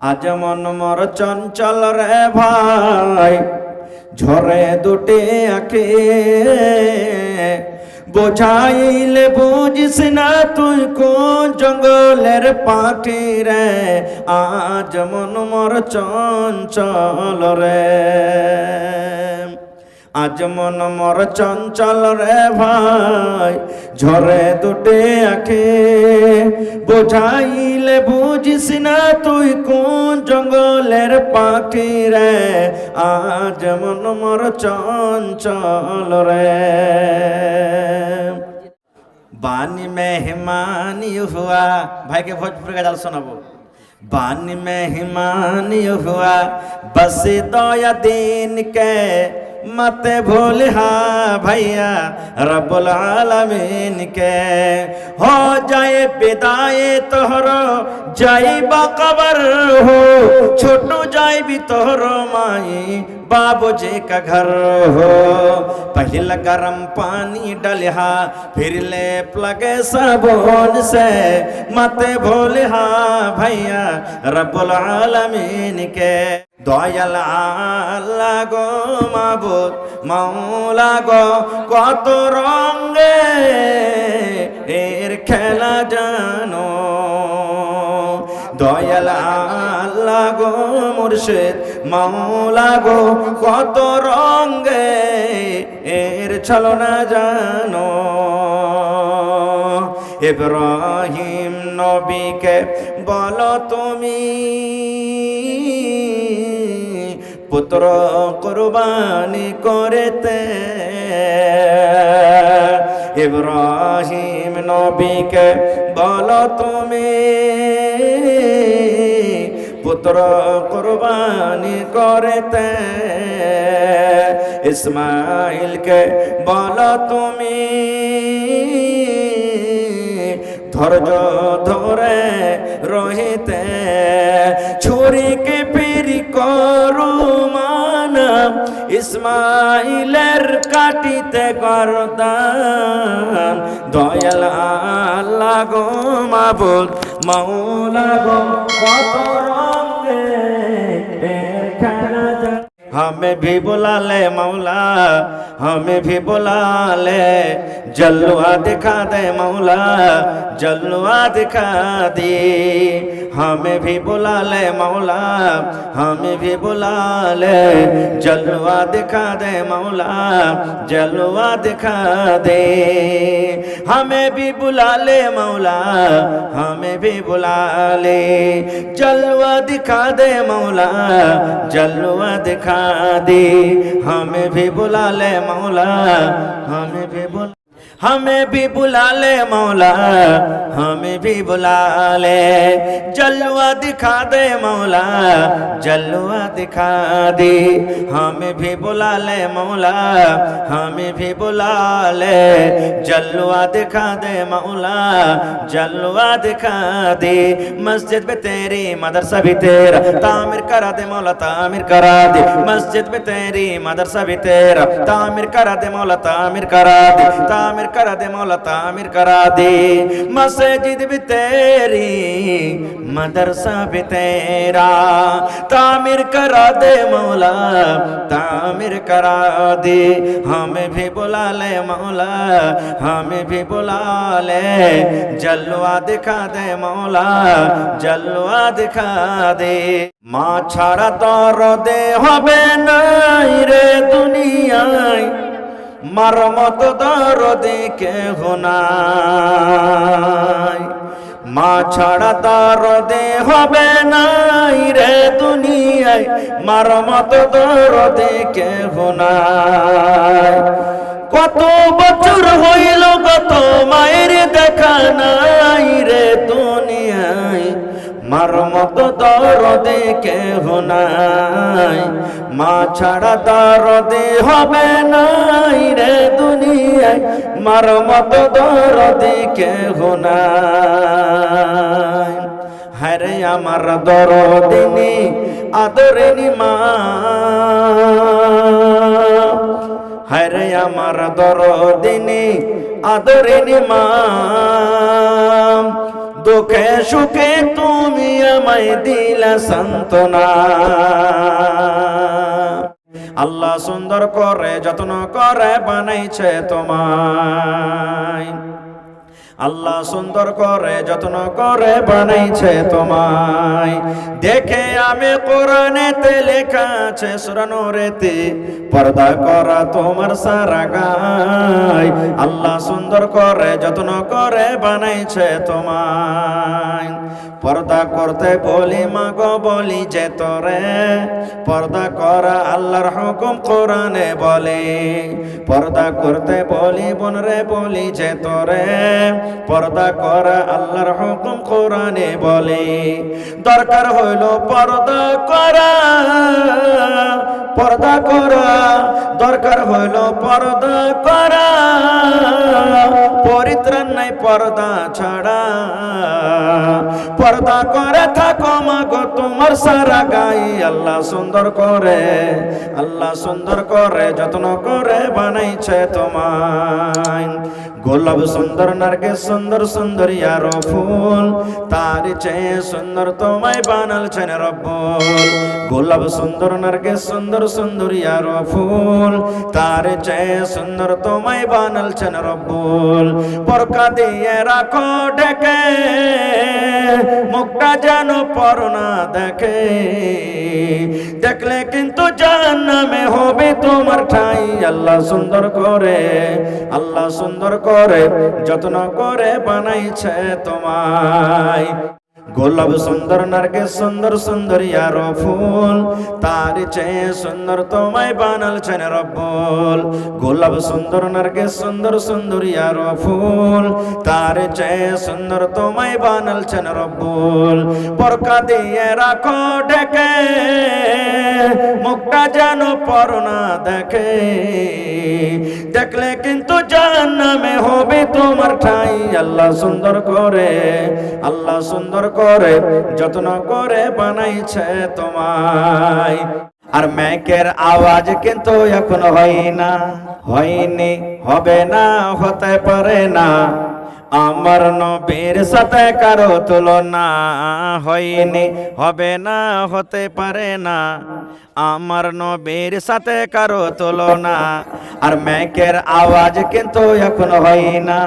আজ মন মর চঞ্চল রে ভাই, ঝরে দুটে আঁকে বোঝাইলে বুঝিস না তুই কোন জঙ্গলের পাখি রে, আজ মন মর চঞ্চল রে। আজ মন মর চঞ্চল রে ভাই, ঝরে দুটে আখে। বোঝাইলে বুঝিস না তুই কোন জঙ্গলের পাখি রে, আজ মন মর চঞ্চল রে। বানি মেহমানি হুয়া, ভাইকে ভোজপুর গাজাল শোনাবো। বানি মেহমানি হুয়া, বসে দয়া দিন কে मत भूल, हा भैया, रब्बुल आलमीन के। हो जाए विदाए तोहरो जाई कबर हो। छोटू भी तोहरो माई, बाबूजी का घर हो। पहिल गरम पानी डलिहा, फिर ले लगे सबोन से। मत भूलिहा भैया रबुल आलमीन के। দয়াল আল্লাহ গো মাবুদ, মাওলা গো, কত রঙে এর খেলা জানো। দয়াল আল্লাহ গো মুর্শিদ, মাওলা গো, কত রঙে এর ছলনা জানো। ইব্রাহিম নবীকে বলো তুমি পুত্র কুরবানি করেতে। ইব্রাহিম নবীকে বলো তুমি, পুত্র কুরবানি করেতে। ইসমাইলকে বলো তুমি, ধৈর্য ধরে রহিতে। ছুরিকে ইসমাইলের কাটিতে গরদান দয়াল আল্লাহ গো মাবুদ মাওলা গো কত রঙে খেলা যায় हमें भी बुला ले मौला हमें भी बुला ले जलवा दिखा दे मौला जलवा दिखा दे हमें भी बुला ले मौला, हमें भी बुला ले। जलवा दिखा दे मौला, जलवा दिखा दे। हमें भी बुला ले मौला, हमें भी बुला ले। जलवा दिखा दे मौला, जलवा दिखा दे। हमें भी बुला ले मौला, हमें भी बुला हमें भी बुला ले मौला, हमें भी बुला ले। जलवा दिखा दे मौला, जलवा दिखा दे। हमें भी बुला ले मौला, हमें भी बुला ले। जलवा दिखा दे मौला, जलवा दिखा दे। मस्जिद में तेरी, मदरसा भी तेरा। तामिर करा दे मौला, तामिर करा दे। मस्जिद में तेरी, मदरसा भी तेरा। तामिर करा दे मौला, तामिर करा दे। तामिर करा दे मौला तामिर करा दे मस्जिद भी तेरी मदरसा भी तेरा तामिर करा दे मौला तामिर करा दे हमें भी बुला ले मौला हमें भी बुला ले जलवा दिखा दे मौला जलवा दिखा दे মা ছাড়া দরদে হবে নাই রে দুনিয়ায় মার মত দরদে কেহ নাই। মা ছাড়া তার দে হবে নাই রে দুনিয়ায়। মার মত দরদে কেহ নাই। কত বছর হইল কত মায়ের দেখা নাই। মত দরদে কেহ নাই। মা ছাড়া দরদে হবে নাই রে দুনিয়ায়। মার মত দরদে কেহ নাই। হরে আমার দরদিনী আদরিনী মা। হরে আমার দরদিনী আদরিনী মা। দুঃখে সুখে তুমি আমায় দিলা সান্ত্বনা। আল্লাহ সুন্দর করে যত্ন করে বানাইছে তোমায়। আল্লাহ সুন্দর করে, যত্ন করে বানাইছে তোমায়। দেখে আমি কোরআনেতে লেখা আছে সুরানুরেতে পর্দা করা তোমার সারা গায়। আল্লাহ সুন্দর করে, যত্ন করে বানাইছে তোমায়। পর্দা করতে বলি, মাগো বলি যে তোরে। পর্দা করা আল্লাহর হুকুম কোরআনে বলে। পর্দা করতে বলি, বনরে বলি যে তোরে। পর্দা করা আল্লাহর হুকুম কোরআনে বলে। দরকার হইল পর্দা করা। পর্দা করা, দরকার হইল পর্দা করা। পরিত্রাণ নাই পর্দা ছাড়া। পর্দা করে থাকো মাগো, তোমার সারা গাই আল্লাহ সুন্দর করে, আল্লাহ সুন্দর করে, যত্ন করে বানাইছে তোমায়। গোলাপ সুন্দর নারকে সুন্দর সুন্দর ইয়ার ফুল। তার চেয়ে সুন্দর তোমায় বানালছেন রব্বুল। গোলাপ সুন্দর নারকে সুন্দর সুন্দর ইয়ার ফুল। তার চেয়ে সুন্দর তোমায় বানালছেন রব্বুল। পরকা দিয়ে রাখো ডেকে। মুখটা যেন পরনা দেখে। দেখলে কিন্তু জাহান্নামে হবে তোমার ঠাই। আল্লাহ সুন্দর করে, আল্লাহ সুন্দর করে, যত্ন করে বানাইছে তোমায়। গোলাপ সুন্দর নারকে সুন্দর সুন্দর ইয়ার ফুল। তার চেয়ে সুন্দর তোমায় বানালছেন রব্বুল। গোলাপ সুন্দর নারকে সুন্দর সুন্দর ইয়ার ফুল। তার চেয়ে সুন্দর তোমায় বানালছেন রব্বুল। বরকা দিয়ে রাখো ডেকে, মুখটা যেন পরনা দেখে। দেখলে কিন্তু জাহান্নামে হবে তোমার ঠাই। আল্লাহ সুন্দর করে, আল্লাহ সুন্দর করে, যত্ন করে বানাইছে তোমায়। আর ম্যাকের আওয়াজ কিন্তু এখন হয় না, হয়নি, হবে না, হতে পারে না। আমার নবীর সাথে কারও তুলনা হয়নি, হবে না, হতে পারে না। আমার নবীর সাথে কারও তুলনা, আর ম্যাকের আওয়াজ কিন্তু এখন হয় না।